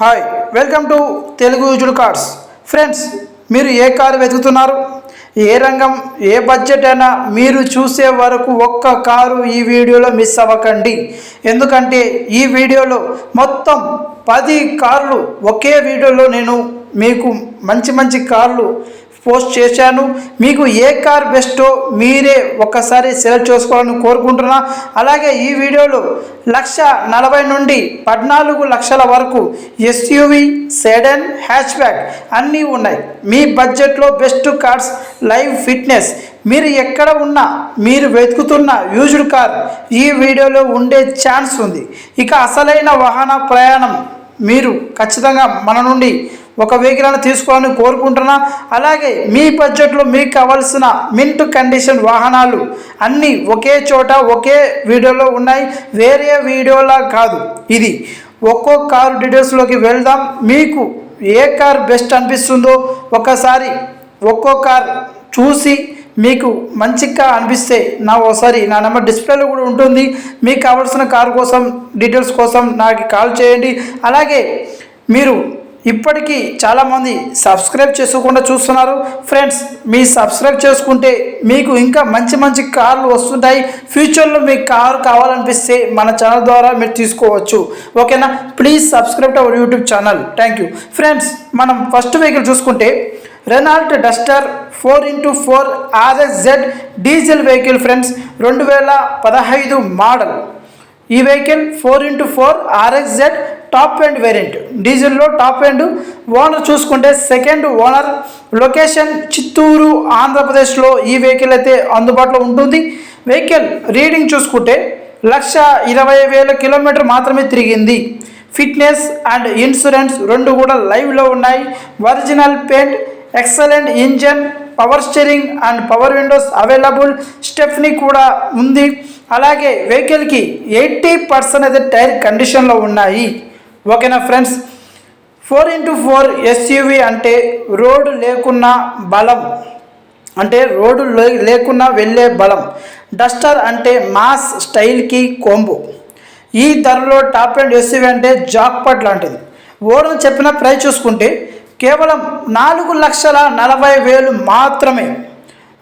Hi welcome to Telugu used cars friends మీరు ఏ car వెతుకుతున్నారు? ఏ రంగం ఏ బడ్జెట్ అయినా మీరు చూసే వరకు ఒక్క కారు ఈ వీడియోలో మిస్ అవ్వకండి. ఎందుకంటే ఈ వీడియోలో మొత్తం పది కార్లు ఒకే వీడియోలో నేను మీకు మంచి మంచి కార్లు పోస్ట్ చేశాను. మీకు ఏ కార్ బెస్టో మీరే ఒక్కసారి సెలెక్ట్ చేసుకోవాలని కోరుకుంటున్నా. అలాగే ఈ వీడియోలో లక్ష నలభై నుండి పద్నాలుగు లక్షల వరకు ఎస్యూవి సెడన్ హ్యాచ్ బ్యాగ్ అన్నీ ఉన్నాయి. మీ బడ్జెట్లో బెస్ట్ కార్స్ లైవ్ ఫిట్నెస్. మీరు ఎక్కడ ఉన్నా మీరు వెతుకుతున్న యూజ్డ్ కార్ ఈ వీడియోలో ఉండే ఛాన్స్ ఉంది. ఇక అసలైన వాహన ప్రయాణం మీరు ఖచ్చితంగా మన నుండి ఒక వెహికల్ని తీసుకోవాలని కోరుకుంటున్నా. అలాగే మీ బడ్జెట్లో మీకు కావాల్సిన మింట్ కండిషన్ వాహనాలు అన్నీ ఒకే చోట ఒకే వీడియోలో ఉన్నాయి. వేరే వీడియోలా కాదు. ఇది ఒక్కో కారు డీటెయిల్స్లోకి వెళ్దాం. మీకు ఏ కార్ బెస్ట్ అనిపిస్తుందో ఒకసారి ఒక్కో కార్ చూసి మీకు మంచిగా అనిపిస్తే నా ఒకసారి నా నెంబర్ డిస్ప్లేలో కూడా ఉంటుంది. మీకు కావాల్సిన కారు కోసం డీటెయిల్స్ కోసం నాకు కాల్ చేయండి. అలాగే మీరు ఇప్పటికీ చాలామంది సబ్స్క్రైబ్ చేసుకోకుండా చూస్తున్నారు. ఫ్రెండ్స్ మీ సబ్స్క్రైబ్ చేసుకుంటే మీకు ఇంకా మంచి మంచి కార్లు వస్తుంటాయి. ఫ్యూచర్లో మీకు కారు కావాలనిపిస్తే మన ఛానల్ ద్వారా మీరు తీసుకోవచ్చు. ఓకేనా? Please subscribe to our YouTube channel. Thank you friends మనం ఫస్ట్ వెహికల్ చూసుకుంటే Renault Duster four into four RSZ diesel vehicle friends రెండు వేల పదహైదు మోడల్. ఈ vehicle four into four RXZ top end variant. డీజిల్లో top end owner చూసుకుంటే second owner. Location Chittoor ఆంధ్రప్రదేశ్లో ఈ vehicle అయితే అందుబాటులో ఉంటుంది. వెహికల్ రీడింగ్ చూసుకుంటే లక్ష ఇరవై వేల కిలోమీటర్ మాత్రమే తిరిగింది. ఫిట్నెస్ అండ్ ఇన్సూరెన్స్ రెండు కూడా లైవ్లో ఉన్నాయి. Original paint excellent engine power steering and power windows available. Stepney కూడా ఉంది. అలాగే వెహికల్కి ఎయిటీ పర్సెంట్ అయితే టైర్ కండిషన్లో ఉన్నాయి. ఓకేనా friends? Four into four SUV అంటే రోడ్డు లేకున్నా బలం. అంటే రోడ్డు లే- లేకున్నా వెళ్ళే బలం. డస్టర్ అంటే మాస్ స్టైల్కి కొంబు. ఈ ధరలో టాప్ అండ్ ఎస్యూవి అంటే జాక్పట్ లాంటిది. ఓడలు చెప్పిన ప్రైస్ చూసుకుంటే కేవలం నాలుగు లక్షల నలభై వేలు మాత్రమే.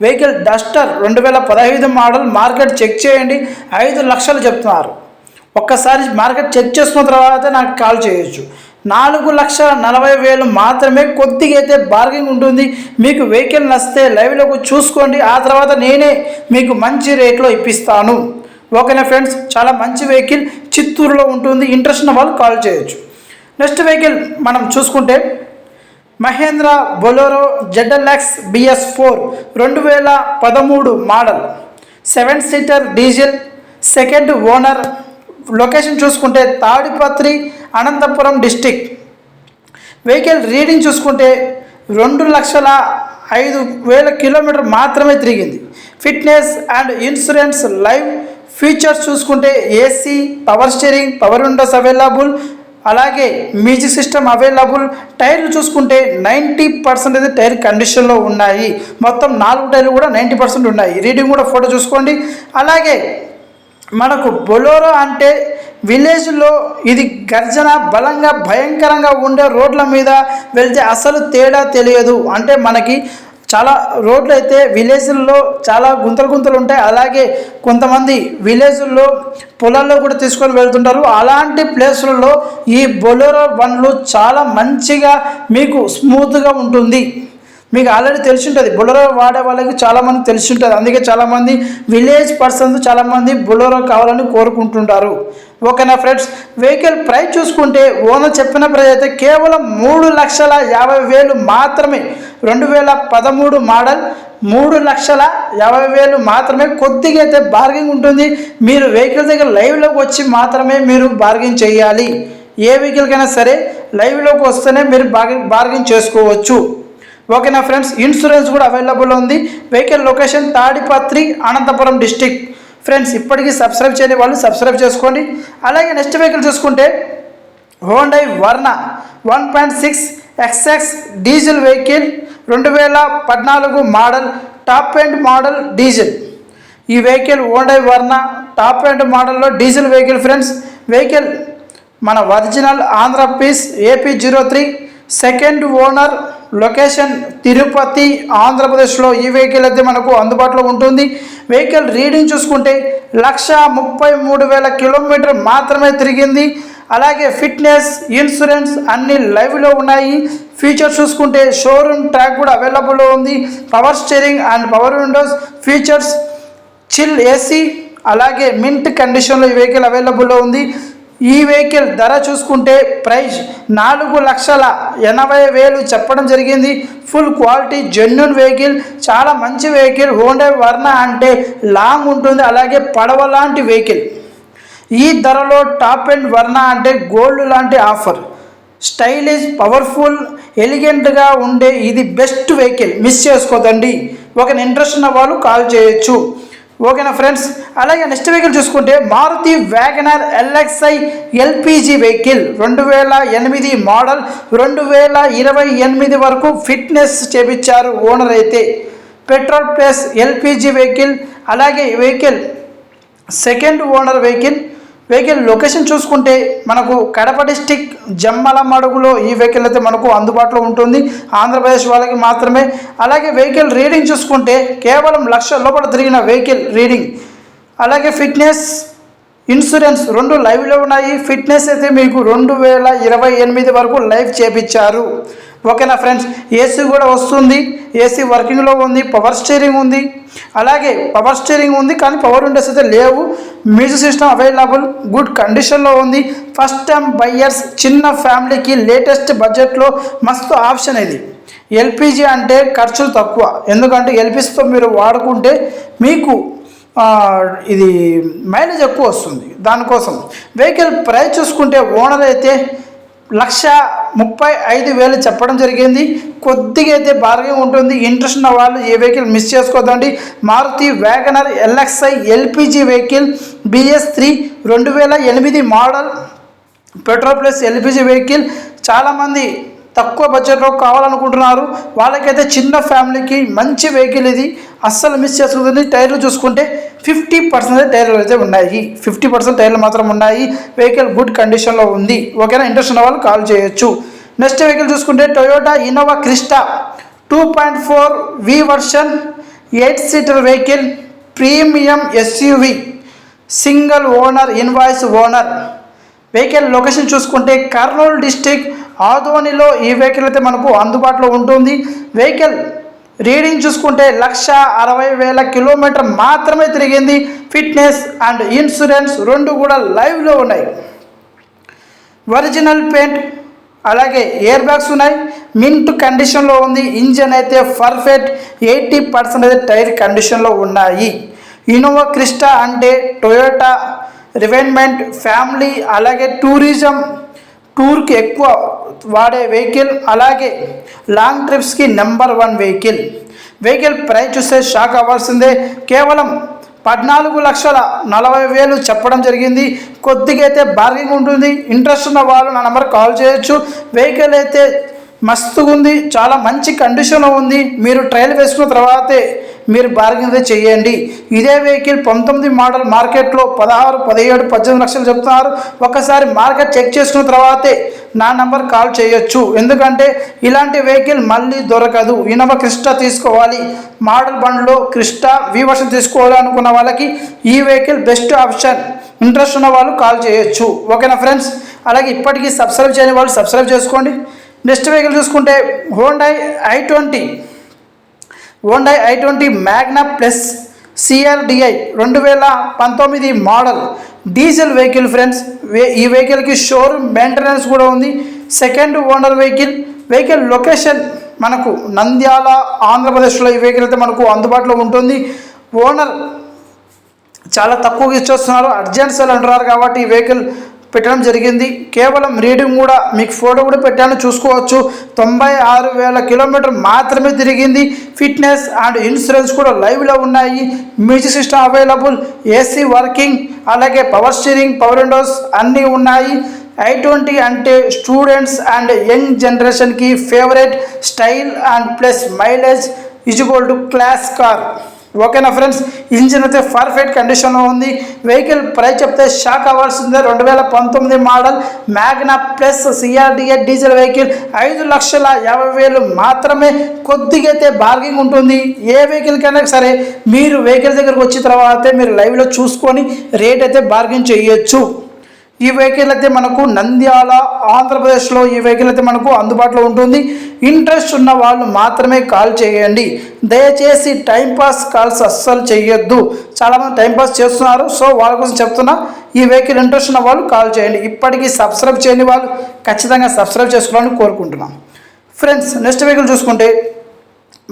వెహికల్ డస్టర్ రెండు వేల పదహైదు మోడల్ మార్కెట్ చెక్ చేయండి. ఐదు లక్షలు చెప్తున్నారు. ఒక్కసారి మార్కెట్ చెక్ చేసుకున్న తర్వాత నాకు కాల్ చేయొచ్చు. నాలుగు లక్షల నలభై వేలు మాత్రమే కొద్దిగా అయితే బార్గింగ్ ఉంటుంది. మీకు వెహికల్ నస్తే లైవ్లోకి చూసుకోండి. ఆ తర్వాత నేనే మీకు మంచి రేట్లో ఇప్పిస్తాను. ఓకేనా ఫ్రెండ్స్? చాలా మంచి వెహికల్ చిత్తూరులో ఉంటుంది. ఇంట్రెస్ట్ ఉన్న వాళ్ళు కాల్ చేయొచ్చు. నెక్స్ట్ వెహికల్ మనం చూసుకుంటే Mahindra Bolero ZLX BS four రెండు వేల పదమూడు model. Seven seater diesel. Second owner location చూసుకుంటే Tadipatri Anantapur district. Vehicle reading చూసుకుంటే రెండు లక్షల ఐదు వేల కిలోమీటర్ మాత్రమే తిరిగింది. Fitness and insurance live features చూసుకుంటే AC power steering power windows available అలాగే మ్యూజిక్ సిస్టమ్ అవైలబుల్. టైర్లు చూసుకుంటే నైంటీ పర్సెంట్ అయితే టైర్ కండిషన్లో ఉన్నాయి. మొత్తం నాలుగు టైర్లు కూడా నైంటీ పర్సెంట్ ఉన్నాయి. రీడింగ్ కూడా ఫోటో చూసుకోండి. అలాగే మనకు బొలోరో అంటే విలేజ్లో ఇది గర్జన బలంగా భయంకరంగా ఉండే రోడ్ల మీద వెళ్తే అసలు తేడా తెలియదు. అంటే మనకి చాలా రోడ్లు అయితే విలేజ్ల్లో చాలా గుంతలు గుంతలు ఉంటాయి. అలాగే కొంతమంది విలేజ్ల్లో పొలాల్లో కూడా తీసుకొని వెళ్తుంటారు. అలాంటి ప్లేసులలో ఈ బొలోరో బండ్లు చాలా మంచిగా మీకు స్మూత్గా ఉంటుంది. మీకు ఆల్రెడీ తెలిసి ఉంటుంది బొలరో వాడే వాళ్ళకి చాలామంది తెలిసి ఉంటుంది అందుకే చాలామంది విలేజ్ పర్సన్స్ చాలామంది బొలరో కావాలని కోరుకుంటుంటారు. ఓకేనా ఫ్రెండ్స్ వెహికల్ ప్రైస్ చూసుకుంటే ఓనర్ చెప్పిన ప్రైస్ అయితే కేవలం మూడు లక్షల యాభై వేలు మాత్రమే. రెండు వేల పదమూడు మోడల్ మూడు లక్షల యాభై వేలు మాత్రమే కొద్దిగా అయితే బార్గింగ్ ఉంటుంది. మీరు వెహికల్ దగ్గర లైవ్లోకి వచ్చి మాత్రమే మీరు బార్గింగ్ చేయాలి. ఏ వెహికల్కైనా సరే లైవ్లోకి వస్తేనే మీరు బార్గింగ్ బార్గింగ్ చేసుకోవచ్చు. ఓకేనా ఫ్రెండ్స్ ఇన్సూరెన్స్ కూడా అవైలబుల్ ఉంది. Vehicle location Tadipatri Anantapuram district friends ఇప్పటికీ సబ్స్క్రైబ్ చేయని వాళ్ళు సబ్స్క్రైబ్ చేసుకోండి. అలాగే నెక్స్ట్ వెహికల్ చూసుకుంటే Hyundai Verna one point six XX diesel vehicle రెండు వేల పద్నాలుగు model top end model diesel ఈ vehicle Hyundai Verna top end మోడల్లో డీజిల్ వెహికల్ ఫ్రెండ్స్ వెహికల్ మన original Andhra Pradesh AP zero three second owner location Tirupati ఆంధ్రప్రదేశ్లో ఈ vehicle అయితే మనకు అందుబాటులో ఉంటుంది. వెహికల్ రీడింగ్ చూసుకుంటే లక్ష ముప్పై మూడు వేల కిలోమీటర్ మాత్రమే తిరిగింది. అలాగే ఫిట్నెస్ ఇన్సూరెన్స్ అన్ని లైవ్లో ఉన్నాయి. ఫీచర్స్ చూసుకుంటే షోరూమ్ ట్రాక్ కూడా అవైలబుల్లో ఉంది. Power steering and power windows features chill AC అలాగే మింట్ కండిషన్లో ఈ వెహికల్ అవైలబుల్లో ఉంది. ఈ వెహికల్ ధర చూసుకుంటే ప్రైస్ నాలుగు లక్షల ఎనభై వేలు చెప్పడం జరిగింది. ఫుల్ క్వాలిటీ జెన్యున్ వెహికల్ చాలా మంచి వెహికల్ హోండా వర్ణ అంటే లాంగ్ ఉంటుంది అలాగే పడవ లాంటి వెహికల్. ఈ ధరలో టాప్ అండ్ వర్ణ అంటే గోల్డ్ లాంటి ఆఫర్. స్టైలిష్ పవర్ఫుల్ ఎలిగెంట్గా ఉండే ఇది బెస్ట్ వెహికల్. మిస్ చేసుకోదండి. ఒక ఇంట్రెస్ట్ ఉన్న వాళ్ళు కాల్ చేయొచ్చు. ఓకేనా ఫ్రెండ్స్? అలాగే నెక్స్ట్ వెహికల్ చూసుకుంటే Maruti Wagon R LXI LPG vehicle రెండు వేల ఎనిమిది మోడల్ రెండు వేల ఇరవై ఎనిమిది వరకు ఫిట్నెస్ చేపించారు ఓనర్ అయితే. పెట్రోల్ ప్లస్ ఎల్పిజి వెహికల్ అలాగే vehicle second owner vehicle vehicle location చూసుకుంటే మనకు కడప డిస్టిక్ జమ్మలమడుగులో ఈ వెహికల్ అయితే మనకు అందుబాటులో ఉంటుంది. ఆంధ్రప్రదేశ్ వాళ్ళకి మాత్రమే. అలాగే వెహికల్ రీడింగ్ చూసుకుంటే కేవలం లక్ష లోపల తిరిగిన వెహికల్ రీడింగ్. అలాగే ఫిట్నెస్ ఇన్సూరెన్స్ రెండు లైవ్లో ఉన్నాయి. ఫిట్నెస్ అయితే మీకు రెండు వేల ఇరవై ఎనిమిది వరకు లైవ్ చేపించారు ఓకేనా ఫ్రెండ్స్ ఏసీ కూడా వస్తుంది. ఏసీ వర్కింగ్లో ఉంది పవర్ స్టీరింగ్ ఉంది. అలాగే పవర్ స్టీరింగ్ ఉంది కానీ పవర్ విండోస్ అయితే లేవు. మ్యూజిక్ సిస్టమ్ అవైలబుల్ గుడ్ కండిషన్లో ఉంది. ఫస్ట్ టైం బయ్యర్స్ చిన్న ఫ్యామిలీకి లేటెస్ట్ బడ్జెట్లో మస్తు ఆప్షన్ ఇది. ఎల్పిజి అంటే ఖర్చులు తక్కువ. ఎందుకంటే ఎల్పిజితో మీరు వాడుకుంటే మీకు ఇది మైలేజ్ ఎక్కువ వస్తుంది. దానికోసం. వెహికల్ ప్రైస్ చూసుకుంటే ఓనర్ అయితే లక్ష ముప్పై ఐదు వేలు చెప్పడం జరిగింది. కొద్దిగా అయితే భారీగా ఉంటుంది. ఇంట్రెస్ట్ ఉన్న వాళ్ళు ఏ vehicle miss చేసుకోదండి. Maruti Wagon R LXI LPG vehicle BS three రెండు వేల ఎనిమిది model petrol plus LPG vehicle. చాలామంది తక్కువ బడ్జెట్లో కావాలనుకుంటున్నారు. వాళ్ళకైతే చిన్న ఫ్యామిలీకి మంచి వెహికల్ ఇది. అస్సలు మిస్ చేసుకుంటుంది టైర్లు చూసుకుంటే ఫిఫ్టీ పర్సెంట్ టైర్లు అయితే ఉన్నాయి. ఫిఫ్టీ పర్సెంట్ టైర్లు మాత్రం ఉన్నాయి. వెహికల్ గుడ్ కండిషన్లో ఉంది. ఓకేనా ఇంట్రెస్ట్ ఉన్న వాళ్ళు కాల్ చేయొచ్చు. నెక్స్ట్ వెహికల్ చూసుకుంటే Toyota Innova Crysta two point four V version eight seater vehicle premium SUV single owner invoice owner vehicle location చూసుకుంటే కర్నూలు డిస్టిక్ ఆదోనిలో ఈ వెహికల్ అయితే మనకు అందుబాటులో ఉంటుంది. వెహికల్ రీడింగ్ చూసుకుంటే లక్ష అరవై వేల కిలోమీటర్ మాత్రమే తిరిగింది. ఫిట్నెస్ అండ్ ఇన్సూరెన్స్ రెండు కూడా లైవ్లో ఉన్నాయి. ఒరిజినల్ పెయింట్ అలాగే ఎయిర్ బ్యాగ్స్ ఉన్నాయి. మింట్ కండిషన్లో ఉంది. ఇంజన్ అయితే పర్ఫెక్ట్. ఎయిటీ పర్సెంట్ అయితే టైర్ కండిషన్లో ఉన్నాయి. ఇన్నోవా క్రిస్టా అంటే టొయోటా రివైన్మెంట్ ఫ్యామిలీ అలాగే టూరిజం టూర్కి ఎక్కువ వాడే వెహికల్ అలాగే లాంగ్ ట్రిప్స్కి number one vehicle. Vehicle price చూస్తే షాక్ అవ్వాల్సిందే. కేవలం పద్నాలుగు లక్షల నలభై వేలు చెప్పడం జరిగింది. కొద్దిగా అయితే బార్గింగ్ ఉంటుంది. ఇంట్రెస్ట్ ఉన్న వాళ్ళు నా నెంబర్ కాల్ చేయొచ్చు. వెహికల్ అయితే మస్తుగా ఉంది చాలా మంచి కండిషన్లో ఉంది. మీరు ట్రయల్ వేసుకున్న తర్వాతే మీరు బార్గెన్ చేయండి. ఇదే వెహికల్ పంతొమ్మిది మోడల్ మార్కెట్లో పదహారు పదిహేడు పద్దెనిమిది లక్షలు చెప్తున్నారు. ఒకసారి మార్కెట్ చెక్ చేసుకున్న తర్వాతే నా నంబర్ కాల్ చేయొచ్చు. ఎందుకంటే ఇలాంటి వెహికల్ మళ్ళీ దొరకదు. ఇనవ క్రిస్టా తీసుకోవాలి. మోడల్ బండ్లో క్రిస్టా వివర్షన్ వర్షన్ వాళ్ళకి ఈ వెహికల్ బెస్ట్ ఆప్షన్ ఇంట్రెస్ట్ ఉన్న వాళ్ళు కాల్ చేయొచ్చు. ఓకేనా ఫ్రెండ్స్ అలాగే ఇప్పటికీ సబ్స్క్రైబ్ చేయని వాళ్ళు సబ్స్క్రైబ్ చేసుకోండి. నెక్స్ట్ వెహికల్ చూసుకుంటే Hyundai i twenty Hyundai i twenty Magna plus CRDI రెండు వేల పంతొమ్మిది మోడల్ డీజిల్ వెహికల్ ఫ్రెండ్స్ ఈ వెహికల్కి షోరూమ్ మెయింటెనెన్స్ కూడా ఉంది. Second owner vehicle vehicle location మనకు నంద్యాల ఆంధ్రప్రదేశ్లో ఈ వెహికల్ అయితే మనకు అందుబాటులో ఉంటుంది. ఓనర్ చాలా తక్కువగా ఇచ్చేస్తున్నారు. అర్జెంట్ సెల్ అంటున్నారు కాబట్టి ఈ వెహికల్ పెట్టడం జరిగింది. కేవలం రీడింగ్ కూడా మీకు ఫోటో కూడా పెట్టాను చూసుకోవచ్చు. తొంభై ఆరు వేల కిలోమీటర్ మాత్రమే తిరిగింది. ఫిట్నెస్ అండ్ ఇన్సూరెన్స్ కూడా లైవ్లో ఉన్నాయి. Music system available AC working అలాగే పవర్ స్టీరింగ్ పవర్ విండోస్ అన్నీ ఉన్నాయి. ఐ ట్వంటీ అంటే స్టూడెంట్స్ అండ్ యంగ్ జనరేషన్కి favourite style and plus mileage is equal to class car. ఓకేనా ఫ్రెండ్స్ ఇంజిన్ అయితే పర్ఫెక్ట్ కండిషన్లో ఉంది. వెహికల్ ప్రైస్ చెప్తే షాక్ అవ్వాల్సిందే. రెండు వేల పంతొమ్మిది model Magna plus CRDA diesel vehicle ఐదు లక్షల యాభై వేలు మాత్రమే కొద్దిగా అయితే బార్గింగ్ ఉంటుంది. ఏ వెహికల్ కైనా సరే మీరు వెహికల్ దగ్గరకు వచ్చిన తర్వాతే మీరు లైవ్లో చూసుకొని రేట్ అయితే బార్గింగ్ చేయొచ్చు. ఈ వెహికల్ అయితే మనకు నంద్యాల ఆంధ్రప్రదేశ్లో ఈ వెహికల్ అయితే మనకు అందుబాటులో ఉంటుంది. ఇంట్రెస్ట్ ఉన్న వాళ్ళు మాత్రమే కాల్ చేయండి. దయచేసి టైంపాస్ కాల్స్ అస్సలు చేయొద్దు చాలామంది టైంపాస్ చేస్తున్నారు. సో వాళ్ళ కోసం చెప్తున్నా ఈ వెహికల్ ఇంట్రెస్ట్ ఉన్న వాళ్ళు కాల్ చేయండి. ఇప్పటికీ సబ్స్క్రైబ్ చేయని వాళ్ళు ఖచ్చితంగా సబ్స్క్రైబ్ చేసుకోవాలని కోరుకుంటున్నాం. ఫ్రెండ్స్ నెక్స్ట్ వెహికల్ చూసుకుంటే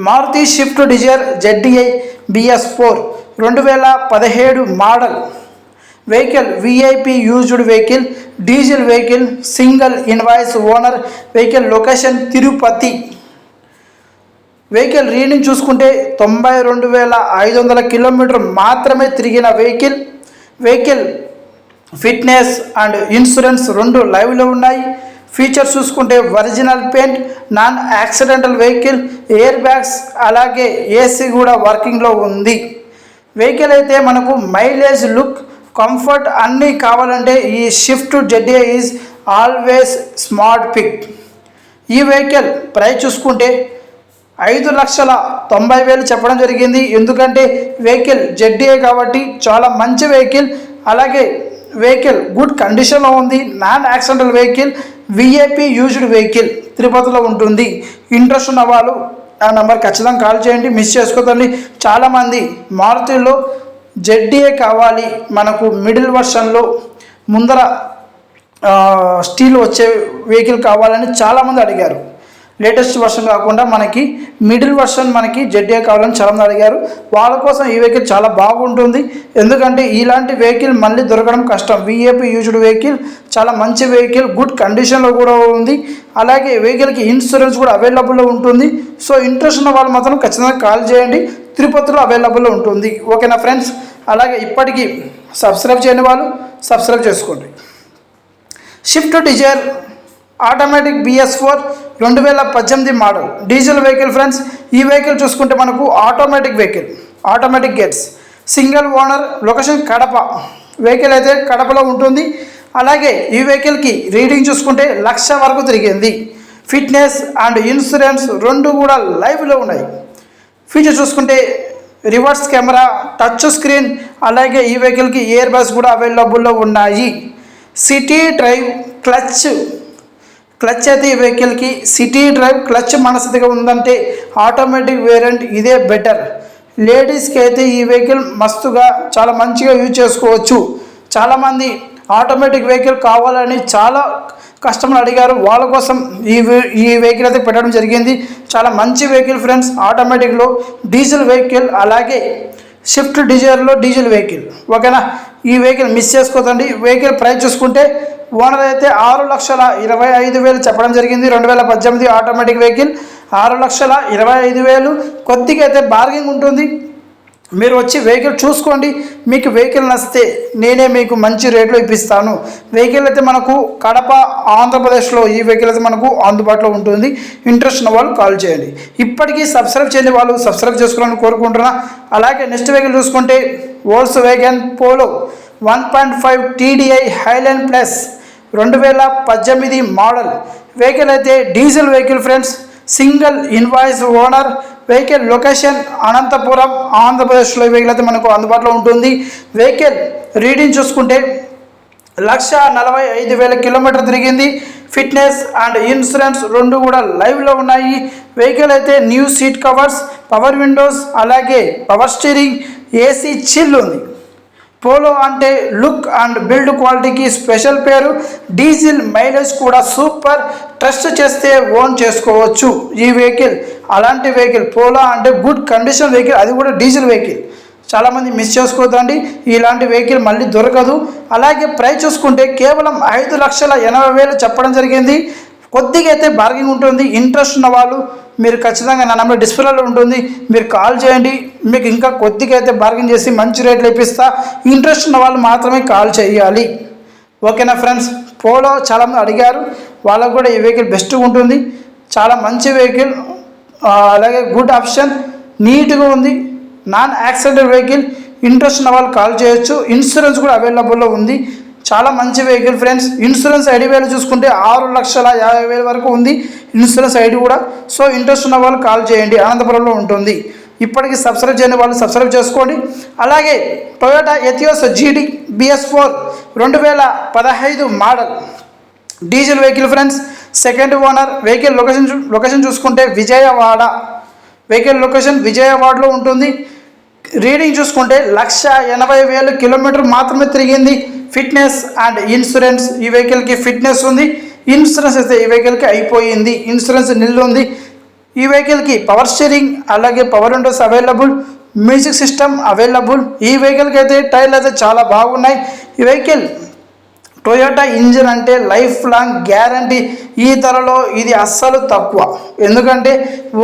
Maruti Swift Dzire ZDI BS four రెండు వేల పదిహేడు model vehicle VIP used vehicle diesel vehicle single invoice owner vehicle location Tirupati vehicle reading చూసుకుంటే తొంభై రెండు వేల ఐదు వందల కిలోమీటర్ మాత్రమే తిరిగిన vehicle vehicle fitness and insurance రెండు లైవ్లో ఉన్నాయి. ఫీచర్స్ చూసుకుంటే original paint non accidental vehicle air bags అలాగే ఏసీ కూడా వర్కింగ్లో ఉంది. వెహికల్ అయితే మనకు మైలేజ్ లుక్ కంఫర్ట్ అన్నీ కావాలంటే ఈ Swift Z A is always smart pick. ఈ వెహికల్ ప్రైస్ చూసుకుంటే ఐదు లక్షల తొంభై వేలు చెప్పడం జరిగింది. ఎందుకంటే వెహికల్ జెడ్డీఏ కాబట్టి చాలా మంచి వెహికల్. అలాగే వెహికల్ గుడ్ కండిషన్లో ఉంది. Non accidental vehicle VAP used vehicle తిరుపతిలో ఉంటుంది. ఇంట్రెస్ట్ ఉన్న వాళ్ళు ఆ నెంబర్ ఖచ్చితంగా కాల్ చేయండి. మిస్ చేసుకోదండి చాలామంది మారుతిలో జెడ్డీఏ కావాలి. మనకు మిడిల్ వర్షన్లో ముందర స్టీల్ వచ్చే వెహికల్ కావాలని చాలామంది అడిగారు. లేటెస్ట్ వర్షన్ కాకుండా మనకి మిడిల్ వర్షన్ మనకి జెడ్ఏ కావాలని చాలామంది అడిగారు. వాళ్ళ కోసం ఈ వెహికల్ చాలా బాగుంటుంది. ఎందుకంటే ఇలాంటి వెహికల్ మళ్ళీ దొరకడం కష్టం. విఏపీ యూజ్డ్ వెహికల్ చాలా మంచి వెహికల్ గుడ్ కండిషన్లో కూడా ఉంది. అలాగే వెహికల్కి ఇన్సూరెన్స్ కూడా అవైలబుల్లో ఉంటుంది. సో ఇంట్రెస్ట్ ఉన్న వాళ్ళు మాత్రం ఖచ్చితంగా కాల్ చేయండి. తిరుపతిలో అవైలబుల్లో ఉంటుంది. ఓకేనా ఫ్రెండ్స్? అలాగే ఇప్పటికీ సబ్స్క్రైబ్ చేయని వాళ్ళు సబ్స్క్రైబ్ చేసుకోండి. Swift Dzire automatic BS four రెండు వేల పద్దెనిమిది మోడల్ డీజిల్ వెహికల్ ఫ్రెండ్స్ ఈ వెహికల్ చూసుకుంటే మనకు automatic vehicle automatic gates single owner location Kadapa. Vehicle అయితే కడపలో ఉంటుంది. అలాగే ఈ వెహికల్కి రీడింగ్ చూసుకుంటే లక్ష వరకు తిరిగింది. ఫిట్నెస్ అండ్ ఇన్సూరెన్స్ రెండు కూడా లైవ్లో ఉన్నాయి. ఫీచర్ చూసుకుంటే రివర్స్ కెమెరా టచ్ స్క్రీన్ అలాగే ఈ వెహికల్కి ఇయర్ బస్ కూడా అవైలబుల్లో ఉన్నాయి. సిటీ డ్రైవ్ క్లచ్ క్లచ్ అయితే ఈ వెహికల్కి సిటీ డ్రైవ్ క్లచ్ మనస్థితిగా ఉందంటే ఆటోమేటిక్ వేరియంట్ ఇదే బెటర్ లేడీస్కి అయితే ఈ వెహికల్ మస్తుగా చాలా మంచిగా యూజ్ చేసుకోవచ్చు. చాలామంది ఆటోమేటిక్ వెహికల్ కావాలని చాలా కస్టమర్లు అడిగారు. వాళ్ళ కోసం ఈ వె- ఈ వెహికల్ అయితే పెట్టడం జరిగింది. చాలా మంచి వెహికల్ ఫ్రెండ్స్. ఆటోమేటిక్లో డీజిల్ వెహికల్ అలాగే షిఫ్ట్ డిజైర్లో డీజిల్ వెహికల్. ఓకేనా? ఈ వెహికల్ మిస్ చేసుకోదండి వెహికల్ ప్రైస్ చూసుకుంటే ఓనర్ అయితే ఆరు లక్షల ఇరవై ఐదు వేలు చెప్పడం జరిగింది. రెండు వేల పద్దెనిమిది ఆటోమేటిక్ వెహికల్ ఆరు లక్షల ఇరవై ఐదు వేలు. కొద్దిగా అయితే బార్గింగ్ ఉంటుంది. మీరు వచ్చి వెహికల్ చూసుకోండి. మీకు వెహికల్ నచ్చితే నేనే మీకు మంచి రేట్లో ఇప్పిస్తాను. వెహికల్ అయితే మనకు కడప ఆంధ్రప్రదేశ్లో ఈ వెహికల్ అయితే మనకు అందుబాటులో ఉంటుంది. ఇంట్రెస్ట్ ఉన్న వాళ్ళు కాల్ చేయండి. ఇప్పటికీ సబ్స్క్రైబ్ చేయని వాళ్ళు సబ్స్క్రైబ్ చేసుకోవాలని కోరుకుంటున్నా. అలాగే నెక్స్ట్ వెహికల్ చూసుకుంటే Volkswagen Polo one point five TDI Highline plus రెండు వేల పద్దెనిమిది మోడల్. వెహికల్ అయితే diesel vehicle friends single invoice owner vehicle location Anantapuram ఆంధ్రప్రదేశ్లో వెహికల్ అయితే మనకు అందుబాటులో ఉంటుంది. వెహికల్ రీడింగ్ చూసుకుంటే లక్ష నలభై ఐదు వేల కిలోమీటర్ తిరిగింది. ఫిట్నెస్ అండ్ ఇన్సూరెన్స్ రెండు కూడా లైవ్లో ఉన్నాయి. వెహికల్ అయితే new seat covers power windows అలాగే పవర్ స్టీరింగ్ ఏసీ చిల్ ఉంది. పోలో అంటే లుక్ అండ్ బిల్డ్ క్వాలిటీకి స్పెషల్ పేరు. డీజిల్ మైలేజ్ కూడా సూపర్. ట్రస్ట్ చేస్తే ఓన్ చేసుకోవచ్చు ఈ వెహికల్. అలాంటి వెహికల్ పోలో అంటే గుడ్ కండిషన్ వెహికల్ అది కూడా డీజిల్ వెహికల్. చాలామంది మిస్ చేసుకోవద్దండి ఇలాంటి వెహికల్ మళ్ళీ దొరకదు. అలాగే ప్రైస్ చూసుకుంటే కేవలం ఐదు లక్షల ఎనభై వేలు చెప్పడం జరిగింది. కొద్దిగా అయితే బార్గింగ్ ఉంటుంది ఇంట్రెస్ట్ ఉన్న వాళ్ళు మీరు ఖచ్చితంగా నా నెంబర్ డిస్ప్లేలో ఉంటుంది మీరు కాల్ చేయండి మీకు ఇంకా కొద్దిగా అయితే బార్గింగ్ చేసి మంచి రేట్లు ఇప్పిస్తా. ఇంట్రెస్ట్ ఉన్న వాళ్ళు మాత్రమే కాల్ చేయాలి. ఓకేనా ఫ్రెండ్స్ పోలో చాలామంది అడిగారు వాళ్ళకు కూడా ఈ వెహికల్ బెస్ట్ ఉంటుంది. చాలా మంచి వెహికల్ అలాగే గుడ్ ఆప్షన్ నీట్గా ఉంది. నాన్ యాక్సిడెంట్ వెహికల్ ఇంట్రెస్ట్ ఉన్న వాళ్ళు కాల్ చేయొచ్చు. ఇన్సూరెన్స్ కూడా అవైలబుల్లో ఉంది. చాలా మంచి వెహికల్ ఫ్రెండ్స్ ఇన్సూరెన్స్ ఐడి వేలు చూసుకుంటే ఆరు లక్షల యాభై వేల వరకు ఉంది. ఇన్సూరెన్స్ ఐడి కూడా. సో ఇంట్రెస్ట్ ఉన్న వాళ్ళు కాల్ చేయండి. అనంతపురంలో ఉంటుంది. ఇప్పటికీ సబ్స్క్రైబ్ చేయని వాళ్ళు సబ్స్క్రైబ్ చేసుకోండి. అలాగే టొయోటా ఎథియోస్ జీడీ బిఎస్ ఫోర్ రెండు వేల పదహైదు model diesel vehicle friends second owner vehicle location చూ- లొకేషన్ చూసుకుంటే విజయవాడ. వెహికల్ లొకేషన్ విజయవాడలో ఉంటుంది. రీడింగ్ చూసుకుంటే లక్ష ఎనభై వేలు కిలోమీటర్ మాత్రమే తిరిగింది. Fitness and insurance. ఈ వెహికల్కి ఫిట్నెస్ ఉంది. ఇన్సూరెన్స్ అయితే ఈ వెహికల్కి అయిపోయింది. ఇన్సూరెన్స్ నిల్లుంది ఈ వెహికల్కి పవర్ స్టీరింగ్ అలాగే power windows available. Music system available. ఈ వెహికల్కి అయితే టైర్లు అయితే చాలా బాగున్నాయి. ఈ వెహికల్ టొయోటా ఇంజిన్ అంటే లైఫ్ లాంగ్ గ్యారంటీ. ఈ ధరలో ఇది అస్సలు తక్కువ. ఎందుకంటే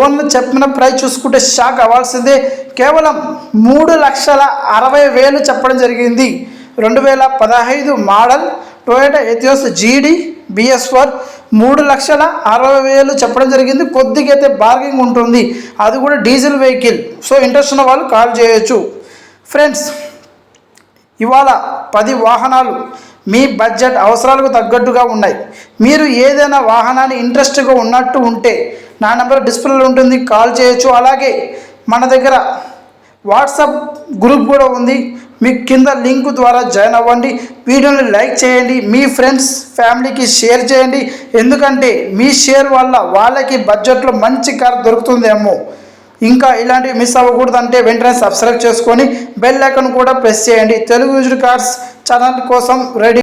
ఓన్లీ చెప్పిన ప్రైస్ చూసుకుంటే షాక్ అవ్వాల్సిందే. కేవలం మూడు లక్షల అరవై వేలు చెప్పడం జరిగింది. రెండు వేల పదహైదు మోడల్ టొయోటా ఎథియోస్ జీడీ బిఎస్ ఫోర్ మూడు లక్షల అరవై వేలు చెప్పడం జరిగింది. కొద్దిగా అయితే బార్గింగ్ ఉంటుంది. అది కూడా డీజిల్ వెహికల్ సో ఇంట్రెస్ట్ ఉన్న వాళ్ళు కాల్ చేయొచ్చు. ఫ్రెండ్స్ ఇవాళ పది వాహనాలు మీ బడ్జెట్ అవసరాలకు తగ్గట్టుగా ఉన్నాయి. మీరు ఏదైనా వాహనాన్ని ఇంట్రెస్ట్గా ఉన్నట్టు ఉంటే నా నెంబర్ డిస్ప్లేలో ఉంటుంది. కాల్ చేయొచ్చు. అలాగే మన దగ్గర వాట్సాప్ గ్రూప్ కూడా ఉంది. మీకు కింద లింక్ ద్వారా జాయిన్ అవ్వండి. వీడియోని లైక్ చేయండి. మీ ఫ్రెండ్స్ ఫ్యామిలీకి షేర్ చేయండి. ఎందుకంటే మీ షేర్ వల్ల వాళ్ళకి బడ్జెట్లో మంచి కార్ దొరుకుతుందేమో. ఇంకా ఇలాంటివి మిస్ అవ్వకూడదంటే వెంటనే సబ్స్క్రైబ్ చేసుకొని బెల్ ఐకన్ కూడా ప్రెస్ చేయండి. తెలుగు యూజ్డ్ కార్స్ ఛానల్ కోసం రెడీ